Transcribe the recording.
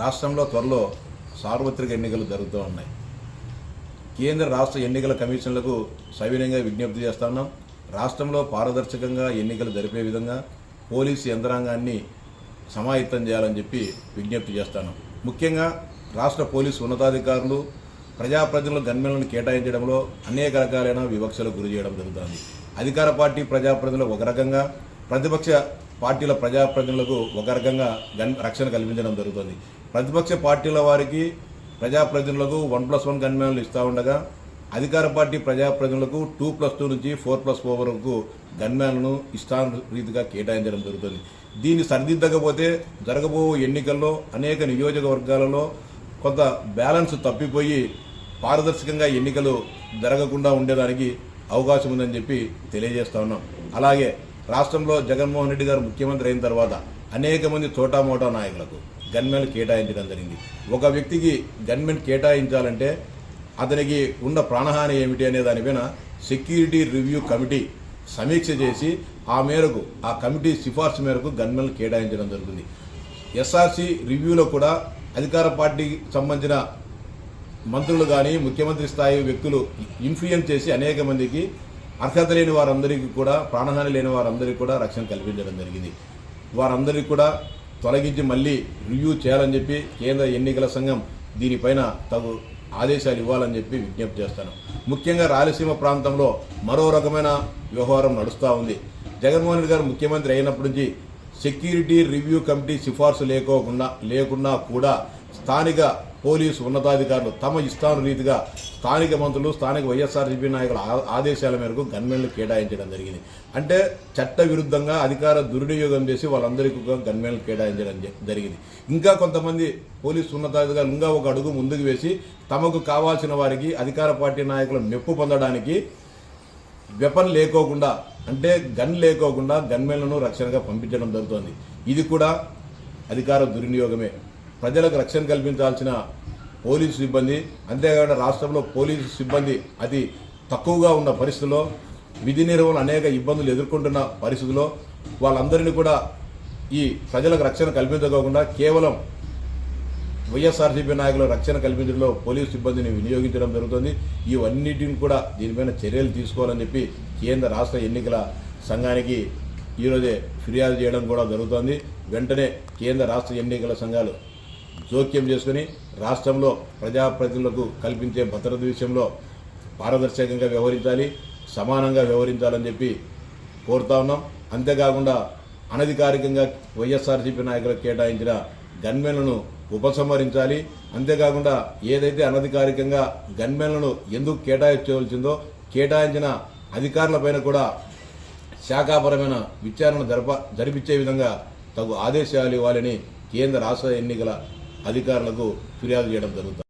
రాష్ట్రంలో త్వరలో సార్వత్రిక ఎన్నికలు జరుగుతూ ఉన్నాయి. కేంద్ర రాష్ట్ర ఎన్నికల కమిషన్లకు సవినయంగా విజ్ఞప్తి చేస్తున్నాం రాష్ట్రంలో పారదర్శకంగా ఎన్నికలు జరిపే విధంగా పోలీసు యంత్రాంగాన్ని సమాయత్తం చేయాలని చెప్పి విజ్ఞప్తి చేస్తాను ముఖ్యంగా రాష్ట్ర పోలీసు ఉన్నతాధికారులు ప్రజాప్రతినిధులు గన్మెలను కేటాయించడంలో అనేక రకాలైన వివక్షలకు గురి చేయడం జరుగుతుంది. అధికార పార్టీ ప్రజాప్రతినిధులు ఒక రకంగా ప్రతిపక్ష పార్టీల ప్రజాప్రతినిధులకు ఒక రకంగా గన్ రక్షణ కల్పించడం జరుగుతుంది. ప్రతిపక్ష పార్టీల వారికి ప్రజాప్రతినిధులకు వన్ ప్లస్ వన్ కన్వీనర్లు ఇస్తూ ఉండగా అధికార పార్టీ ప్రజాప్రతినిధులకు టూ ప్లస్ టూ నుంచి ఫోర్ ప్లస్ ఫోర్ వరకు గన్మ్యాన్లను ఇష్టాను రీతిగా కేటాయించడం జరుగుతుంది. దీన్ని సరిదిద్దకపోతే జరగబో ఎన్నికల్లో అనేక నియోజకవర్గాలలో కొంత బ్యాలెన్స్ తప్పిపోయి పారదర్శకంగా ఎన్నికలు జరగకుండా ఉండేదానికి అవకాశం ఉందని చెప్పి తెలియజేస్తా ఉన్నాం. అలాగే రాష్ట్రంలో జగన్మోహన్ రెడ్డి గారు ముఖ్యమంత్రి అయిన తర్వాత అనేక మంది చోటా మోటా నాయకులకు గన్మెన్ కేటాయించడం జరిగింది. ఒక వ్యక్తికి గన్మెన్ కేటాయించాలంటే అతనికి ఉన్న ప్రాణహాని ఏమిటి అనే దానిపైన సెక్యూరిటీ రివ్యూ కమిటీ సమీక్ష చేసి ఆ మేరకు ఆ కమిటీ సిఫార్సు మేరకు గన్మెన్లు కేటాయించడం జరుగుతుంది. ఎస్ఆర్సి రివ్యూలో కూడా అధికార పార్టీకి సంబంధించిన మంత్రులు కానీ ముఖ్యమంత్రి స్థాయి వ్యక్తులు ఇన్ఫ్లుయెన్స్ చేసి అనేక మందికి అర్హత లేని వారందరికీ కూడా ప్రాణహాని లేని వారందరికీ కూడా రక్షణ కల్పించడం జరిగింది. వారందరికీ కూడా తొలగించి మళ్ళీ రివ్యూ చేయాలని చెప్పి కేంద్ర ఎన్నికల సంఘం దీనిపైన తగు ఆదేశాలు ఇవ్వాలని చెప్పి విజ్ఞప్తి చేస్తాను. ముఖ్యంగా రాయలసీమ ప్రాంతంలో మరో రకమైన వ్యవహారం నడుస్తూ ఉంది. జగన్మోహన్ రెడ్డి గారు ముఖ్యమంత్రి అయినప్పటి నుంచి సెక్యూరిటీ రివ్యూ కమిటీ సిఫార్సు లేకోకుండా లేకున్నా కూడా స్థానిక పోలీసు ఉన్నతాధికారులు తమ ఇష్టానురీతిగా స్థానిక మంత్రులు స్థానిక వైఎస్ఆర్సీపీ నాయకుల ఆ- ఆదేశాల మేరకు గన్మెన్లు కేటాయించడం జరిగింది. అంటే చట్ట విరుద్ధంగా అధికార దుర్వినియోగం చేసి వాళ్ళందరికీ గన్మెన్లు కేటాయించడం జరిగింది. ఇంకా కొంతమంది పోలీసు ఉన్నతాధికారులు ఇంకా ఒక అడుగు ముందుకు వేసి తమకు కావాల్సిన వారికి అధికార పార్టీ నాయకుల మెప్పు పొందడానికి వెపన్ లేకోకుండా అంటే గన్ లేకోకుండా గన్మెన్లను రక్షణగా పంపించడం జరుగుతోంది. ఇది కూడా అధికార దుర్వినియోగమే. ప్రజలకు రక్షణ కల్పించాల్సిన పోలీసు సిబ్బంది అంతేకాకుండా రాష్ట్రంలో పోలీసు సిబ్బంది అతి తక్కువగా ఉన్న పరిస్థితుల్లో విధి నిర్వహణ అనేక ఇబ్బందులు ఎదుర్కొంటున్న పరిస్థితుల్లో వాళ్ళందరినీ కూడా ఈ ప్రజలకు రక్షణ కల్పించకోకుండా కేవలం వైఎస్ఆర్సీపీ నాయకుల రక్షణ కల్పించడంలో పోలీసు సిబ్బందిని వినియోగించడం జరుగుతుంది. ఇవన్నిటిని కూడా దీనిపైన చర్యలు తీసుకోవాలని చెప్పి కేంద్ర రాష్ట్ర ఎన్నికల సంఘానికి ఈరోజే ఫిర్యాదు చేయడం కూడా జరుగుతోంది. వెంటనే కేంద్ర రాష్ట్ర ఎన్నికల సంఘాలు జోక్యం చేసుకుని రాష్ట్రంలో ప్రజాప్రతినిధులకు కల్పించే భద్రత విషయంలో పారదర్శకంగా వ్యవహరించాలి సమానంగా వ్యవహరించాలని చెప్పి కోరుతా ఉన్నాం. అంతేకాకుండా అనధికారికంగా వైఎస్ఆర్సీపీ నాయకులకు కేటాయించిన గన్మెన్లను ఉపసంహరించాలి. అంతేకాకుండా ఏదైతే అనధికారికంగా గన్మెన్లను ఎందుకు కేటాయించవలసిందో కేటాయించిన అధికారులపైన కూడా శాఖాపరమైన విచారణ జరప జరిపించే విధంగా తగు ఆదేశాలు ఇవ్వాలని కేంద్ర రాష్ట్ర ఎన్నికల అధికారులకు ఫిర్యాదు చేయడం జరుగుతుంది.